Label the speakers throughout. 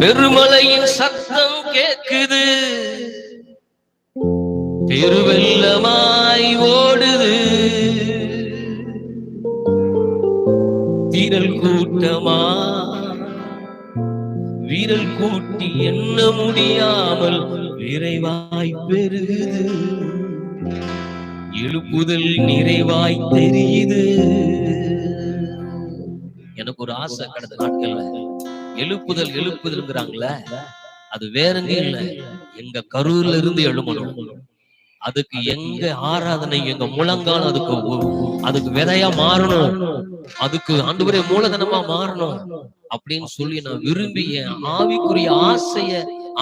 Speaker 1: பெருமலையின் சத்தம் கேக்குது. பெருவெல்லமாய் ஓடுது. வீரல் கூட்டமா? வீரல் கூட்டி என்ன முடியாமல் விரைவாய் பெருகுது எழுப்புதல் நிறைவாய் தெரியுது. எனக்கு ஒரு ஆசை கடந்த நாட்கள்ல. எழுப்புதல் எழுப்புதல்ங்கிறாங்கள அது வேற எங்கேயும் இல்ல. எங்க கரூர்ல இருந்து எழுமணும் அதுக்கு எங்க ஆராதனை எங்க முழங்கால் அதுக்கு அதுக்கு விதையா மாறணும். அதுக்கு ஆண்டவரே மூலதனமா மாறணும். அப்படின்னு சொல்லி நான் விரும்பி என் ஆவிக்குரிய ஆசைய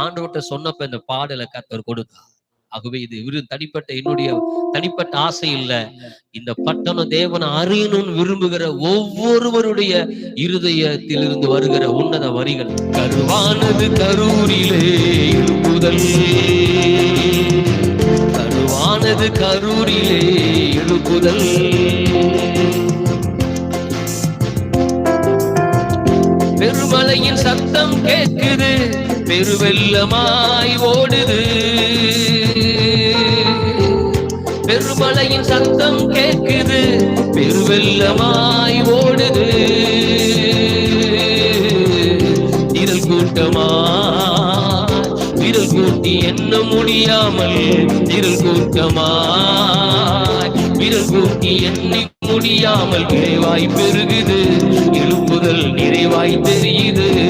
Speaker 1: ஆண்டவர்கிட்ட சொன்னப்ப இந்த பாடலை கத்தர் கொடுத்தா ஆகவே இது இவரு தனிப்பட்ட என்னுடைய தனிப்பட்ட ஆசை இல்ல இந்த பட்டணம் தேவனை அறியணும்னு விரும்புகிற ஒவ்வொருவருடைய இருதயத்திலிருந்து வருகிற உன்னத வரிகள். கருவானது கரூரிலே எழுப்புதல். கருவானது கரூரிலே எழுப்புதல். பெருமலையின் சத்தம் கேட்குது பெருவெல்லமாய் ஓடுது. பெருமலையின் சத்தம் கேட்குது. பெருவெல்லமாய் ஓடுது. திரள் கூட்டமா? விரல் கூட்டி எண்ண முடியாமல் திரள் கூட்டமா? விரல் கூட்டி எண்ணி முடியாமல் நிறைவாய் பெருகுது. எழுப்புதல் நிறைவாய் தெரியுது.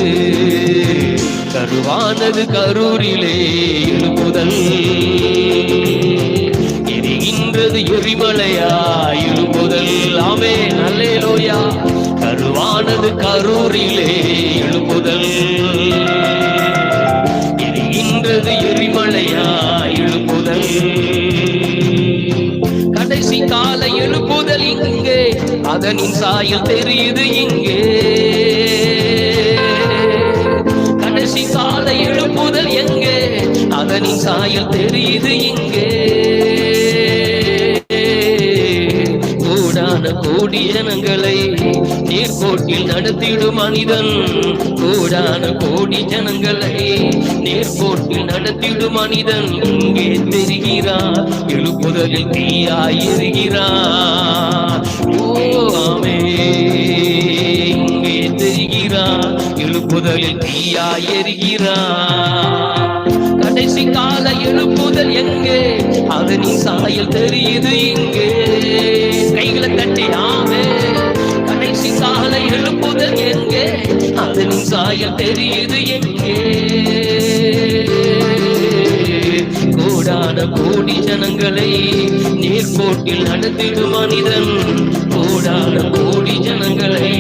Speaker 1: கருவானது கரூரிலே எழுப்புதல் அது எரிமலையா? எழுப்புதல் ஆமே நல்லேலோயா. கருவானது கரூரிலே எழுப்புதல் எரிகின்றது எரிமலையா? எழுப்புதல் கடைசி கால எழுப்புதல் இங்கே. அதனின் சாயல் தெரியுது இங்கே. கடைசி கால எழுப்புதல் எங்கே? அதனின் சாயல் தெரியுது இங்கே. கோடி ஜனங்களை நேர்கோட்டில் நடத்திடும் மனிதன் கோடான கோடி ஜனங்களை நேர்கோட்டில் நடத்திடும் மனிதன் இங்கே தெரிகிறார் எழுப்புதலில் தீயாய் எரிகிறார். ஓ இங்கே தெரிகிறார் எழுப்புதலில் தீயாய் எரிகிறார். கடைசி கால எழுப்புதல் எங்கே? அது நீ சாயல் தெரியுது இங்கே. கைகளை கடைசி கால எழுப்புதல் எங்கே? அதன் சாயல் தெரியுது எங்கே? கோடான கோடி ஜனங்களை நேர்கோட்டில் நடத்திடும் மனிதன். கோடான கோடி ஜனங்களை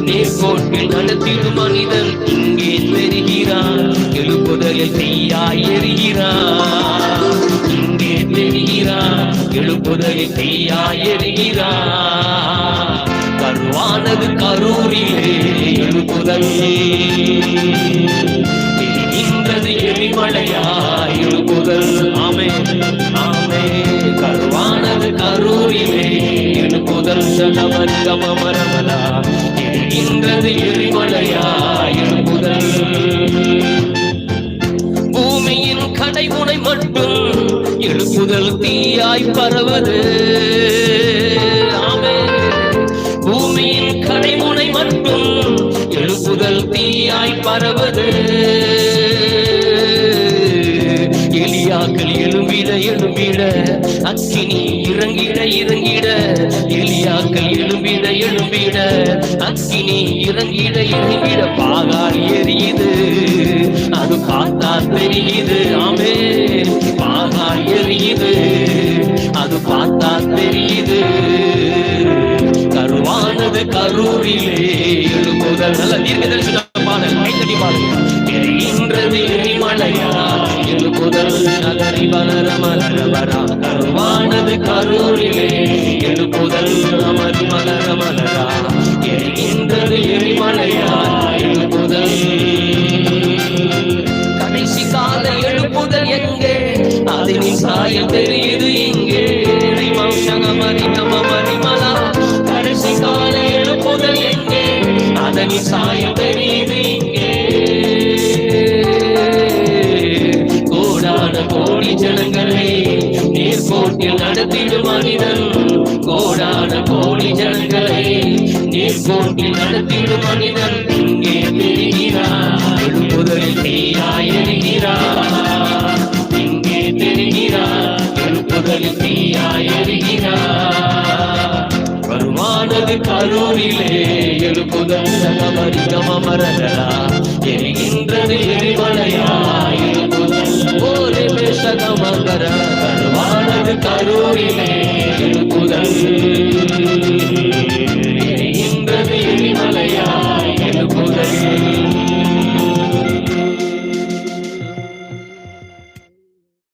Speaker 1: நேர்கோட்டில் நடத்திடும் மனிதன். இங்கே தெரிகிறான் எழுப்புதலில் தீயாய் எறிகிறான் தெரிகிறான் எழுப்புதலில் தீயாய் கருவானது கரூரிலே எழுப்புதல். எரிகின்றது எரிமலையா எழுப்புதல். ஆமே ஆமே கருவானது கரூரிலே எழுப்புதல். சடமரிகமரமலா எரிகின்றது எரிமலையா எழுப்புதல். பூமியின் கடைமுனை மட்டும் எழுப்புதல் தீயாய் பரவது. பூமியின் கடைமுனை மட்டும் எழுப்புதல் தீயாய் பரவது. எலியாக்கள் எழும்பிட எழும்பிட அக்கினி இறங்கிட இறங்கிட. எலியாக்கள் எழும்பிட எழும்பிட அக்கினி இறங்கிட இறங்கிட. பாகால் எரியுது அது பார்த்தா தெரியுது. ஆமே பாகால் எரியுது அது பார்த்தா தெரியுது. கருவானது கரூரிலே எழும்புதல். நல்ல தீர்க்க பாடல். கைத்தடி பாடல். தெரிகின்றது எரிமலையா முதல் நகரி வளர மலர வரா கருவானது கரூரிலே எழுப்புதல் அமர் மலர மலரா எரிகின்றது எரிமலையா எழுப்புதல். கடைசி கால எழுப்புதல் எங்கே? அதனின் சாயம் தெரியுது இங்கே. மரி மரிமலா. கடைசி கால எழுப்புதல் எங்கே? அதனின் சாயம் தெரியும் நடத்திடும் மனிதன் கோடான கோடி ஜனங்களை நீர் நீர்கோட்டில் நடத்திடும் மனிதன் இங்கே தெரிகிறார். முதலில் தீயாய் எரிகிறார். இங்கே தெரிகிறார். முதலில் தீயாய் எரிகிறார். வருமானது கரூரிலே எழுப்புதல் சகமரிகமரகளா எரிகின்றது எரிமலையா எழுப்புதல் ஓரே பேசகமகர வருமானது கரூரிலே